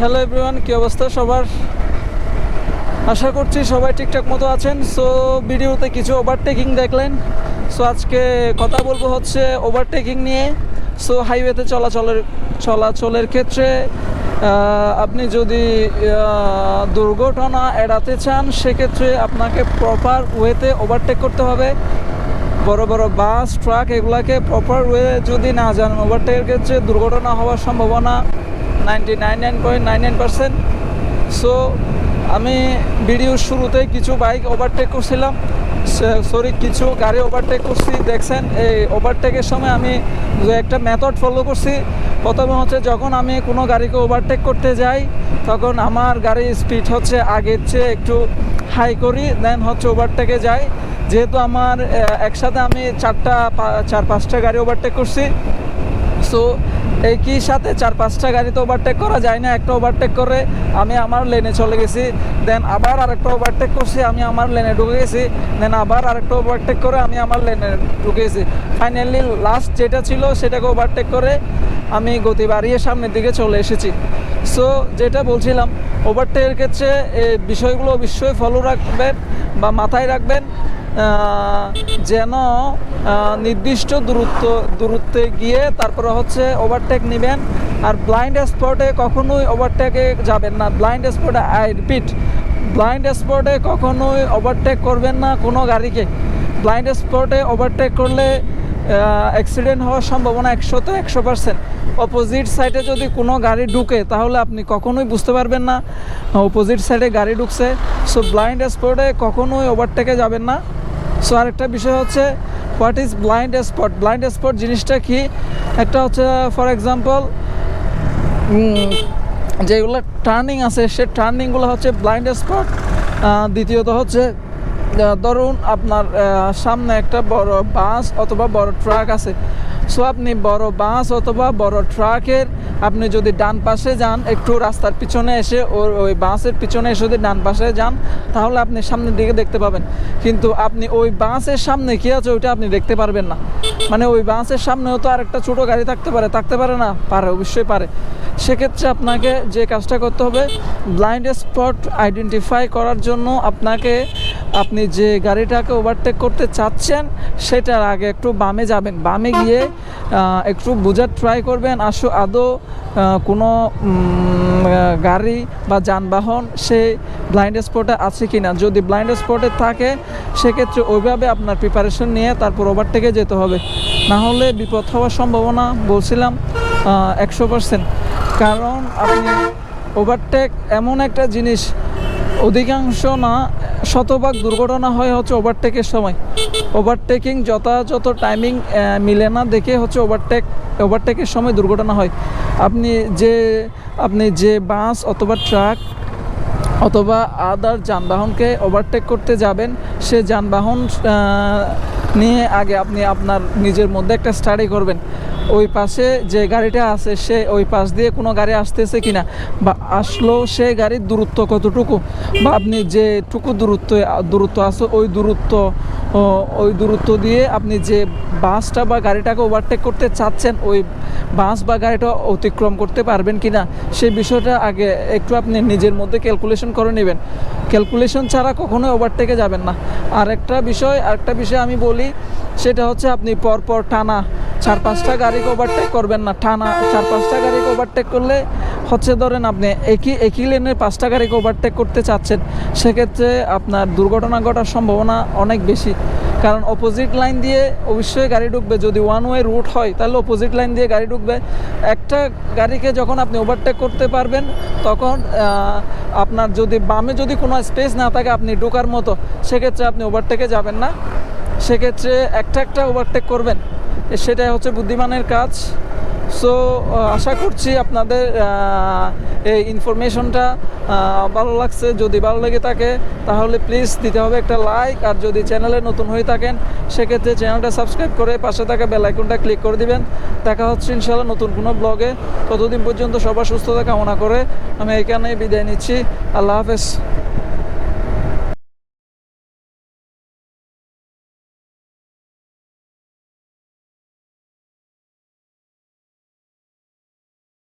Hello everyone কী অবস্থা সবার? আশা করছি সবাই ঠিকঠাক মতো আছেন। সো ভিডিওতে কিছু ওভারটেকিং দেখলেন। সো আজকে কথা বলব হচ্ছে ওভারটেকিং নিয়ে। সো হাইওয়েতে চলাচলের চলাচলের ক্ষেত্রে আপনি যদি দুর্ঘটনা এড়াতে চান, সেক্ষেত্রে আপনাকে প্রপার ওয়েতে ওভারটেক করতে হবে। বড় বড় বাস ট্রাক এগুলাকে প্রপার ওয়ে যদি না জানেন ওভারটেকের ক্ষেত্রে দুর্ঘটনা হওয়ার সম্ভাবনা ninety nine nine point nine nine percent so আমি ভিডিওর শুরুতে কিছু বাইক ওভারটেক করছিলাম। সরি কিছু গাড়ি ওভারটেক করছি। দেখছেন, এই ওভারটেকের সময় আমি একটা মেথড ফলো করছি। প্রথমে হচ্ছে যখন আমি কোনো গাড়িকে ওভারটেক করতে যাই, তখন আমার গাড়ির স্পিড হচ্ছে আগের চেয়ে একটু হাই করি দেন হচ্ছে ওভারটেকে যাই। যেহেতু আমার একসাথে আমি চারটা চার, পাঁচটা গাড়ি ওভারটেক করছি। সো একই সাথে চার, পাঁচটা গাড়ি তো ওভারটেক করা যায় না, একটা ওভারটেক করে আমি আমার লেনে চলে গেছি দেন আবার আরেকটা ওভারটেক করছি, আমি আমার লেনে ঢুকে গেছি দেন আবার আরেকটা ওভারটেক করে আমি আমার লেনে ঢুকে গেছি। ফাইনালি লাস্ট যেটা ছিল সেটাকে ওভারটেক করে আমি গতি বাড়িয়ে সামনের দিকে চলে এসেছি। সো যেটা বলছিলাম ওভারটেকের ক্ষেত্রে এই বিষয়গুলো অবশ্যই ফলো রাখবেন বা মাথায় রাখবেন। যেন নির্দিষ্ট দূরত্ব, দূরত্বে গিয়ে তারপরে হচ্ছে ওভারটেক নেবেন। আর ব্লাইন্ড স্পটে কখনোই ওভারটেকে যাবেন না। ব্লাইন্ড স্পটে আই রিপিট ব্লাইন্ড স্পটে কখনোই ওভারটেক করবেন না কোনো গাড়িকে। ব্লাইন্ড স্পটে ওভারটেক করলে অ্যাক্সিডেন্ট হওয়ার সম্ভাবনা একশোতে একশো পার্সেন্ট অপোজিট সাইডে যদি কোনো গাড়ি ঢুকে, তাহলে আপনি কখনোই বুঝতে পারবেন না। অপোজিট সাইডে গাড়ি ঢুকছে। সো ব্লাইন্ড স্পটে কখনোই ওভারটেকে যাবেন না। সো আরেকটা বিষয় হচ্ছে what is blind spot blind spot জিনিসটা কি? একটা হচ্ছে ফর এক্সাম্পল যেগুলো টার্নিং আছে, সে টার্নিংগুলো হচ্ছে ব্লাইন্ড স্পট দ্বিতীয়ত হচ্ছে ধরুন আপনার সামনে একটা বড় বাস অথবা বড় ট্রাক আছে। সো আপনি বড় বাস অথবা বড় ট্রাকের, আপনি যদি ডান পাশে যান, একটু রাস্তার পিছনে এসে ওর ওই বাসের পিছনে এসে যদি ডান পাশে যান, তাহলে আপনি সামনের দিকে দেখতে পাবেন। কিন্তু আপনি ওই বাসের সামনে কী আছে ওইটা আপনি দেখতে পারবেন না। মানে ওই বাসের সামনেও তো আরেকটা ছোটো গাড়ি থাকতে পারে থাকতে পারে না? পারে, অবশ্যই পারে। সেক্ষেত্রে আপনাকে যে কাজটা করতে হবে ব্লাইন্ড স্পট আইডেন্টিফাই করার জন্য আপনাকে, আপনি যে গাড়িটাকে ওভারটেক করতে চাচ্ছেন সেটার আগে একটু বামে যাবেন। বামে গিয়ে একটু বোঝার ট্রাই করবেন, আসো আদৌ কোনো গাড়ি বা যানবাহন সে ব্লাইন্ড স্পটে আছে কি না যদি ব্লাইন্ড স্পটে থাকে, সেক্ষেত্রে ওইভাবে আপনার প্রিপারেশন নিয়ে তারপর ওভারটেকে যেতে হবে। না হলে বিপদ হওয়ার সম্ভাবনা, বলছিলাম একশো পার্সেন্ট কারণ আপনি ওভারটেক এমন একটা জিনিস, অধিকাংশ না শতভাগ দুর্ঘটনা হয় হচ্ছে ওভারটেকের সময়। ওভারটেকিং যথাযথ টাইমিং মিলে না দেখে হচ্ছে ওভারটেক ওভারটেকের সময় দুর্ঘটনা হয়। আপনি যে আপনি যে বাস অথবা ট্রাক অথবা আদার যানবাহনকে ওভারটেক করতে যাবেন, সে যানবাহন নিয়ে আগে আপনি আপনার নিজের মধ্যে একটা স্টাডি করবেন। ওই পাশে যে গাড়িটা আছে, সে ওই পাশ দিয়ে কোনো গাড়ি আসতেছে কিনা? বা আসলো সে গাড়ির দূরত্ব কতটুকু? বা আপনি যেটুকু দূরত্ব দূরত্ব আছে, ওই দূরত্ব ওই দূরত্ব দিয়ে আপনি যে বাসটা বা গাড়িটাকে ওভারটেক করতে চাচ্ছেন, ওই বাস বা গাড়িটা অতিক্রম করতে পারবেন কি না সেই বিষয়টা আগে একটু আপনি নিজের মধ্যে ক্যালকুলেশন করে নেবেন। ক্যালকুলেশন ছাড়া কখনোই ওভারটেকে যাবেন না। আর একটা বিষয়, আরেকটা বিষয় আমি বলি, সেটা হচ্ছে আপনি পরপর টানা চার পাঁচটা গাড়িকে ওভারটেক করবেন না। টানা চার পাঁচটা গাড়িকে ওভারটেক করলে হচ্ছে ধরেন আপনি একই একই লেনে পাঁচটা গাড়িকে ওভারটেক করতে চাচ্ছেন, সেক্ষেত্রে আপনার দুর্ঘটনা ঘটার সম্ভাবনা অনেক বেশি। কারণ অপোজিট লাইন দিয়ে অবশ্যই গাড়ি ঢুকবে। যদি ওয়ান ওয়ে রুট হয়, তাহলে অপোজিট লাইন দিয়ে গাড়ি ঢুকবে। একটা গাড়িকে যখন আপনি ওভারটেক করতে পারবেন, তখন আপনার যদি বামে যদি কোনো স্পেস না থাকে আপনি ঢোকার মতো, সেক্ষেত্রে আপনি ওভারটেকে যাবেন না। সেক্ষেত্রে একটা একটা ওভারটেক করবেন। সেটাই হচ্ছে বুদ্ধিমানের কাজ। সো আশা করছি আপনাদের এই ইনফরমেশনটা ভালো লাগছে। যদি ভালো লেগে থাকে, তাহলে প্লিজ দিতে হবে একটা লাইক আর যদি চ্যানেলে নতুন হয়ে থাকেন, সেক্ষেত্রে চ্যানেলটা সাবস্ক্রাইব করে পাশে থাকা বেল আইকনটা ক্লিক করে দিবেন। দেখা হচ্ছে ইনশাল্লাহ নতুন কোনো ব্লগে ততদিন পর্যন্ত সবার সুস্থতা কামনা করে আমি এখানে বিদায় নিচ্ছি। আল্লাহ হাফেজ।